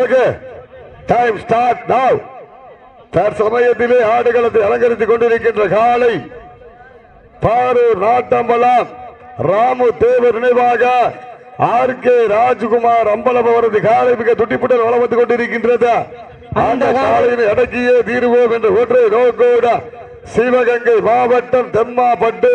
Okay. Time start now தற்சமயத்திலே ஆடுகளத்தை அலங்கரித்துக் கொண்டிருக்கின்ற காலை பாரூர் நாட்டம்பலம் ராமு தேவர் நினைவாக ஆர் கே ராஜ்குமார் அம்பலம் அவரது காலை மிக துட்டிப்புடன் வளம் வந்து கொண்டிருக்கின்றது. அந்த காலையில் அடக்கியே தீருவோம் என்ற ஒற்றை நோக்கோட சிவகங்கை மாவட்டம் தெம்மாப்பட்டு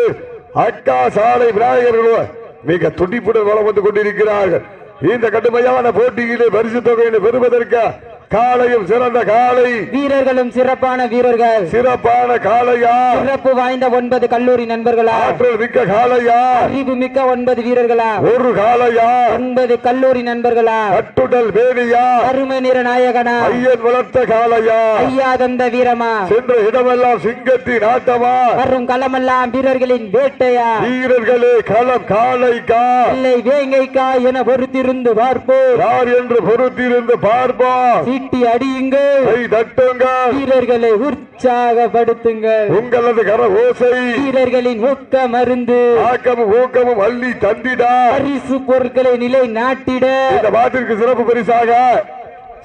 அக்கா சாலை விநாயகர்கள் மிக துடிப்புடன் வளம் வந்து கொண்டிருக்கிறார்கள். இந்த கடுமையான போட்டியிலே பரிசு தொகையினை பெறுவதற்கு காலையும் சிறந்த காலை வீரர்களும் சிறப்பான வீரர்கள். சிறப்பான காளையா. சிறப்பு வாய்ந்த ஒன்பது கல்லூரி நண்பர்களா. ஆற்றல் மிக்க காளையா. அறிவு மிக்க ஒன்பது வீரர்களா. ஒரு காளையா. ஒன்பது கல்லூரி நண்பர்களா. கட்டுடல் வேணியா. அருமை நிற நாயகனா. ஐயன் வளர்த்த காளையா. ஐயா தந்த வீரமா. சென்ற இடமெல்லாம் சிங்கத்தின் ஆட்டமா வரும் களமெல்லாம் வீரர்களின் வேட்டையா. வீரர்களே களம் காளைக்கா. இல்லை வேங்கைக்கா என பொறுத்திருந்து பார்ப்போம். யார் என்று பொறுத்திருந்து பார்ப்போம். சீட்டி அடியுங்கள். தட்டுங்க வீரர்களை உற்சாகப்படுத்துங்கள். உங்களது கர ஓசை. வீரர்களின் ஊக்க மருந்து ஆக்கமும் ஊக்கமும் அள்ளி தந்திடா. பரிசு பொருட்களை நிலை நாட்டிட. இந்த பாட்டிற்கு சிறப்பு பரிசாக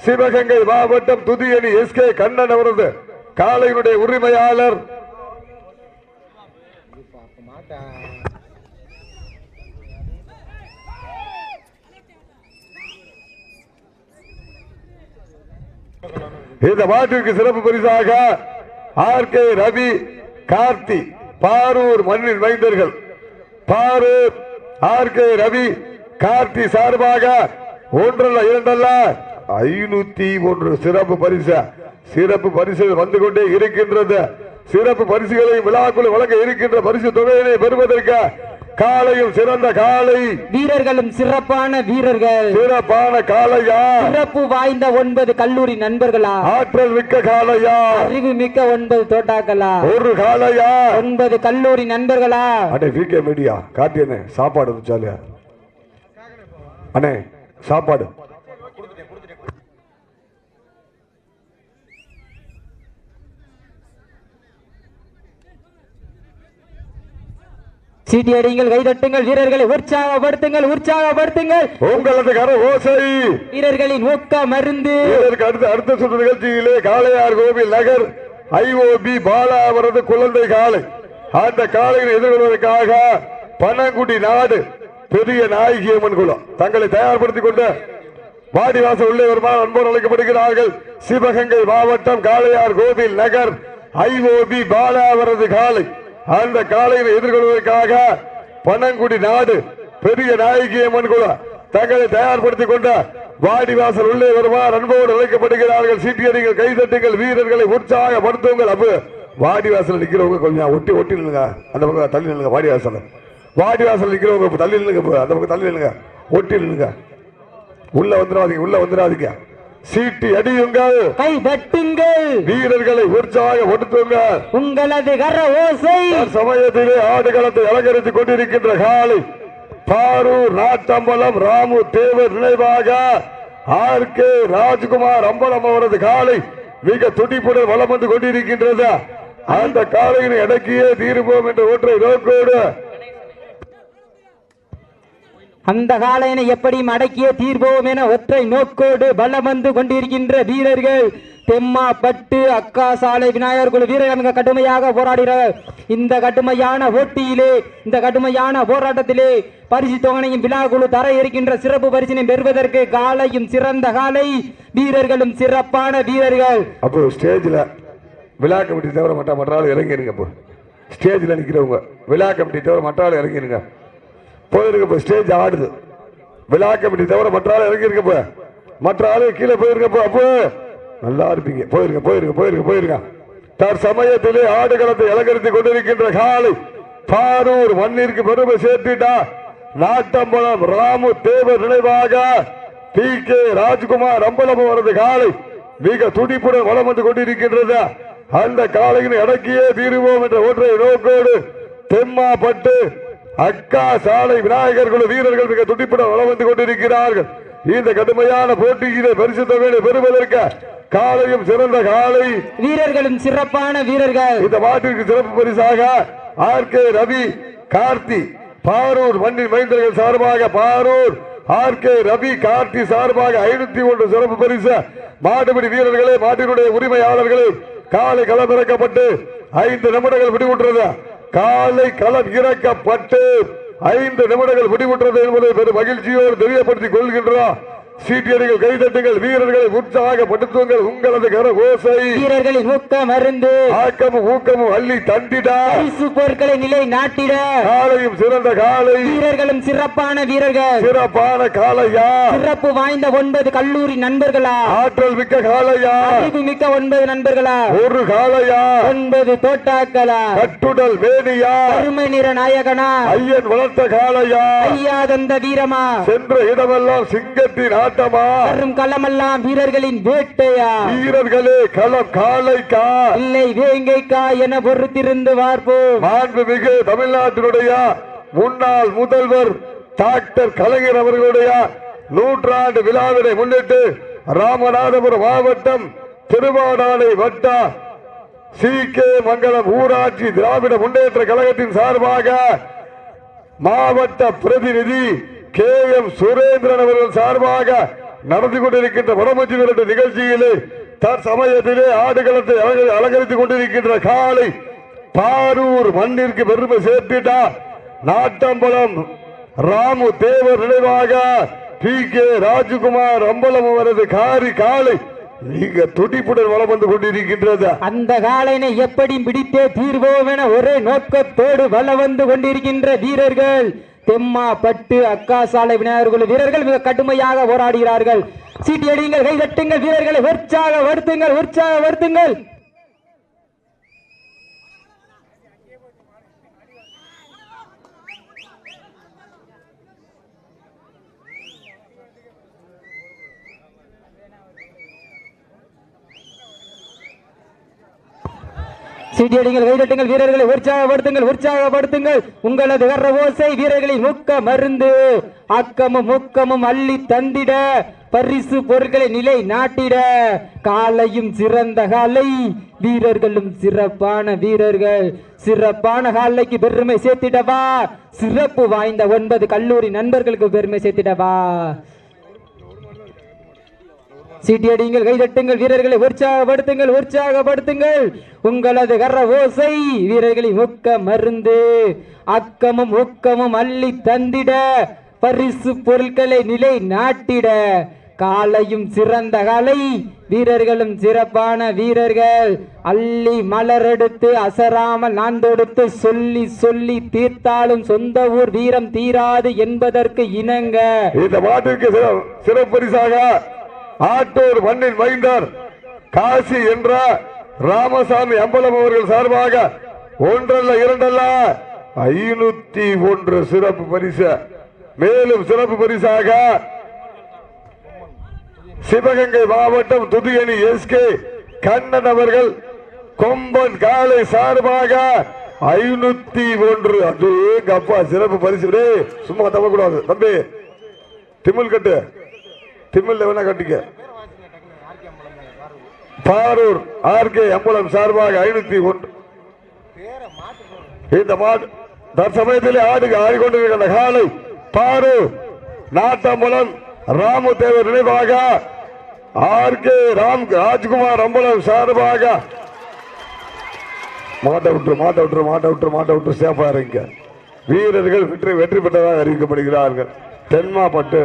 சிவகங்கை மாவட்டம் துதியணி எஸ் கே கண்ணன் அவரது காளையினுடைய உரிமையாளர் இந்த பாட்டிற்கு சிறப்பு பரிசாக ஆர் கே ரவி கார்த்தி பாரூர் மண்ணின் மைந்தர்கள். பாரூர் ஆர் கே ரவி கார்த்தி சார்பாக ஒன்றல்ல இரண்டல்ல ஐநூத்தி ஒன்று சிறப்பு பரிசு. சிறப்பு பரிசு வந்து கொண்டே இருக்கின்றது. சிறப்பு பரிசுகளை விழாக்குள் வழங்க இருக்கின்ற பரிசு தொகையினை பெறுவதற்கு காலையும் சிறந்த காலை. வீரர்களும் சிறப்பான வீரர்கள். சிறப்பான காளையா சிறப்பு வாய்ந்த ஒன்பது கல்லூரி நண்பர்களா? ஆற்றல் மிக்க காளையா அறிவு மிக்க ஒன்பது தோட்டாக்களா? ஒரு காளையா ஒன்பது கல்லூரி நண்பர்களா? அண்ணே விகே மீடியா அண்ணே சாப்பாடு வச்சாலியா? அண்ணே சாப்பாடு. சீட்டி அடியுங்கள் கைதட்டுங்கள் வீரர்களை உற்சாகப்படுத்துங்கள் உற்சாகப்படுத்துங்கள். உங்களது கர ஓசை. வீரர்களின் ஊக்க மருந்து. இதற்கு அடுத்த அடுத்த சுற்று நிகழ்ச்சியிலே காளையார் கோவில் நகர் ஐஓபி பாலா அவரது குழந்தை காளை. அந்த காளையை எதிர்கொள்வதற்காக பனங்குடி நாடு பெரிய நாயகி அம்மன் குலம். தங்களை தயார்படுத்திக் கொண்டு வாடிவாசல் உள்ளே வருமாறு அன்போடு அழைக்கப்படுகிறார்கள். சிவகங்கை மாவட்டம் காளையார் கோவில் நகர் ஐஓபி பாலா அவரது காளை. அந்த காளையை எதிர்கொள்வதற்காக பனங்குடி நாடு பெரிய நாயகி அம்மன் குழு தங்களை தயார்படுத்திக் கொண்ட வாடிவாசல் உள்ளே வருமா அன்போடு அழைக்கப்படுகிறார்கள். சீட்டியடிகள் கைதட்டுங்கள் வீரர்களை உற்சாகப்படுத்துங்கள். அப்ப வாடிவாசல் நிற்கிறவங்க கொஞ்சம் ஒட்டி ஒட்டி நில்லுங்க. அந்த பக்கம் தள்ளி நில்லுங்க வாடிவாசல். வாடிவாசல் நிற்கிறவங்க தள்ளி நில்லுங்க அந்த பக்கம் தள்ளி நில்லுங்க. ஒட்டி நில்லுங்க. உள்ள வந்துடாதீங்க உள்ள வந்துடாதீங்க. சீட்டி அடியுங்கள். கை தட்டுங்கள் வீரர்களை உற்சாகப்படுத்துங்க உங்களது கர ஓசை. சமயத்திலே ஆடுகளத்தை அலங்கரித்துக் கொண்டிருக்கின்ற காலை பாரூர் நாட்டம்பலம் ராமு தேவர் நினைவாக ஆர் கே ராஜ்குமார் அம்பலம் அவரது காலை மிக துடிப்புடன் வலம் வந்து கொண்டிருக்கின்றது. அந்த காலையினை அடக்கியே தீருவோம் என்ற ஒற்றை நோக்கோடு அந்த காலையினை எப்படி அடக்கிய தீர்வோம் என ஒற்றை நோக்கோடு பலம் வந்து கொண்டிருக்கின்ற வீரர்கள் தெம்மா பட்டு அக்கா சாலை விநாயகர் குழு வீரர்கள் மிக கடுமையாக போராடுகிறார் இந்த கடுமையான போட்டியிலே இந்த கடுமையான போராட்டத்திலே பரிசு தொகனையும் விழா குழு தர இருக்கின்ற சிறப்பு பரிசினை பெறுவதற்கு காலையும் சிறந்த காலை வீரர்களும் சிறப்பான வீரர்கள். அப்போ ஸ்டேஜில் விழா கமிட்டி தவிர மற்ற மற்ற ஆள் இறங்கிருங்க அப்போ. ஸ்டேஜில் நிற்கிறவங்க விழா கமிட்டி தவிர மற்ற ஆள் இறங்கிருங்க. போயிருங்க இப்போ ஸ்டேஜ் ஆடுது. விழா கமிட்டி தவிர மற்ற ஆள் இறங்கிருங்க இப்போ மற்ற ஆளு கீழே போயிருக்கப்ப அப்போ நல்லா இருப்பீங்க. போயிருங்க போயிருங்க போயிருங்க போயிருங்க. தற்சமயத்திலே ஆடுகளத்தை அலங்கரித்துக் கொண்டிருக்கின்ற காலை பாரூர் மண்ணிற்கு பெருமை சேர்த்துட்டா நாட்டம்பலம் ராமு தேவர் நினைவாக டி கே ராஜ்குமார் அம்பலம் அவரது காலை மிக துடிப்புடன் வளம் வந்து கொண்டிருக்கின்றது. அந்த காலையின் இடக்கியே தீருவோம் என்ற ஒற்றை நோக்கோடு தெம்மாப்பட்டு அக்கா சாலை விநாயகர் குழு வீரர்கள் மிக துடிப்புடன் வலம் வந்து கொண்டிருக்கிறார்கள். இந்த கடுமையான போட்டியிலே பரிசு தொகையை பெறுவதற்கு காலையும் சிறந்த காலை. வீரர்களும் சிறப்பான வீரர்கள். இந்த மாட்டிற்கு சிறப்பு பரிசாக ஆர் கே ரவி கார்த்தி பாரூர் மண்ணின் மைந்தர்கள் சார்பாக பாரூர் ஆர் கே ரவி கார்த்தி சார்பாக ஐநூத்தி ஒன்று சிறப்பு பரிசு. மாடுபிடி வீரர்களே மாட்டினுடைய உரிமையாளர்களே காலை களம் இறக்கப்பட்டு ஐந்து நிமிடங்கள் விடுவிட்டது காலை களம் இறக்கப்பட்டு ஐந்து நிமிடங்கள் முடிவுற்றது என்பதை பெரும் மகிழ்ச்சியோடு தெரியப்படுத்திக் கொள்கின்றோம். சீட்டியடிகள் கைதட்டுங்கள் வீரர்களை உற்சாகப்படுத்துங்கள் உங்களது கர ஓசை. வீரர்களின் ஊக்க மருந்து. ஆக்கமும் ஊக்கமும் அள்ளி தந்திடா. பரிசு பொருட்களை நிலை நாட்டிட. காலையும் சிறந்த காலை. வீரர்களும் சிறப்பான வீரர்கள். சிறப்பான காலையா சிறப்பு வாய்ந்த ஒன்பது கல்லூரி நண்பர்களா. ஆற்றல் மிக்க காலையா அறிவு மிக்க ஒன்பது நண்பர்களா. ஒரு காலையா ஒன்பது தோட்டாக்களா. கட்டுடல் வேணியா அருமை நிற நாயகனா. ஐயன் வளர்த்த காலையா ஐயா தந்த வீரமா. சென்ற இடமெல்லாம் சிங்கத்தின் ஆட்டமா வரும் களமெல்லாம் வீரர்களின் வேட்டையா? வீரர்களே களம் காலைக்கா இல்லை வேங்கைக்கா என பொறுத்திருந்து பார்ப்போம். மாண்புமிகு தமிழ்நாட்டினுடைய முன்னாள் முதல்வர் டாக்டர் கலைஞர் அவர்களுடைய நூற்றாண்டு விழாவினை முன்னிட்டு ராமநாதபுரம் மாவட்டம் திருவாடானை வட்ட சி. கே. மங்கலம் ஊராட்சி திராவிட முன்னேற்ற கழகத்தின் சார்பாக மாவட்ட பிரதிநிதி கே எம் சுரேந்திரன் அவர்கள் சார்பாக நடந்து கொண்டிருக்கின்ற வடமஞ்சி விரட்டு நிகழ்ச்சியிலே தற்சமயத்திலே ஆடுகளத்தை அலங்கரித்துக் கொண்டிருக்கின்ற காலை பாரூர் மண்ணிற்கு பெருமை சேர்த்திட்டார் நாட்டம்பலம் ராமு தேவர் நினைவாக டி கே ராஜகுமார் அம்பலம் அவரது காரி காலை நீங்க துடிப்புடன் வளம் வந்து கொண்டிருக்கின்றது. அந்த காலைனை எப்படி பிடித்தே தீர்வோம் என ஒரே நோக்கத்தோடு வளம் வந்து கொண்டிருக்கின்ற வீரர்கள் தெம்மா பட்டு அக்கா சாலை விநாயகர் குழு வீரர்கள் மிக கடுமையாக போராடுகிறார்கள். சீட்டி அடியுங்கள் கை தட்டுங்கள் வீரர்களை உற்சாக வருத்துங்கள் உற்சாக வருத்துங்கள். சீட்டியடிங்கள் கைதட்டுங்கள் வீரர்களை உற்சாகப்படுத்துங்கள் உற்சாகப்படுத்துங்கள். உங்களது வர்ற ஓசை வீரர்களின் முக்க மருந்து. அக்கமும் முக்கமும் அள்ளி தந்திட. பரிசு பொருட்களை நிலை நாட்டிட. காலையும் சிறந்த காலை. வீரர்களும் சிறப்பான வீரர்கள். சிறப்பான காலைக்கு பெருமை சேர்த்திடவா? சிறப்பு வாய்ந்த ஒன்பது கல்லூரி நண்பர்களுக்கு பெருமை சேர்த்திடவா? சீட்டியடியுங்கள் கைதட்டுங்கள் வீரர்களை உற்சாகப்படுத்துங்கள் உற்சாகப்படுத்துங்கள். உங்களது கர்ற ஓசை வீரர்களை முக்க மருந்து அக்கமும் ஊக்கமும் அள்ளி தந்திட பரிசு பொருட்களை நிலை நாட்டிட. காலையும் சிறந்த காலை வீரர்களும் சிறப்பான வீரர்கள். அள்ளி மலரெடுத்து அசராமல் நான் தொடுத்து சொல்லி சொல்லி தீர்த்தாலும் சொந்த ஊர் வீரம் தீராது என்பதற்கு இணங்க. இந்த பாட்டிற்கு சிறப்பரிசாக ஆட்டூர் மண்ணின் மைந்தர் காசி என்ற ராமசாமி அம்பலம் அவர்கள் சார்பாக ஒன்றல்ல இரண்டல்ல ஐநூத்தி ஒன்று சிறப்பு பரிசு. மேலும் சிறப்பு பரிசாக சிவகங்கை மாவட்டம் துதியணி எஸ்கே கண்ணன் அவர்கள் கொம்பன் காலை சார்பாக ஐநூத்தி ஒன்று. அது அப்பா சிறப்பு பரிசு. சும்மா தவக்கூடாது தம்பி திமில் கட்டு திமில் வேணா கட்டிக்க. பாரூர் ஆர்கே அம்பலம் சார்பாக ஐநூத்தி ஒன்று. இந்த மாடு தற்சமயத்திலே ஆடுக்கு ஆடிக்கொண்டிருக்கின்ற காலை. பாரூர் நாட்டம்பலம் ராமதேவர் நினைவாக ஆர்கே ராம் ராஜ்குமார் அம்பலம் சார்பாக. மாட்ட விட்டுரு மாட்ட விட்டுரு மாட்ட விட்டுரு மாட்ட விட்டுரு சேஃபா இருங்க. வீரர்கள் வெற்றி வெற்றி பெற்றதாக அறிவிக்கப்படுகிறார்கள். தென்மாப்பட்டு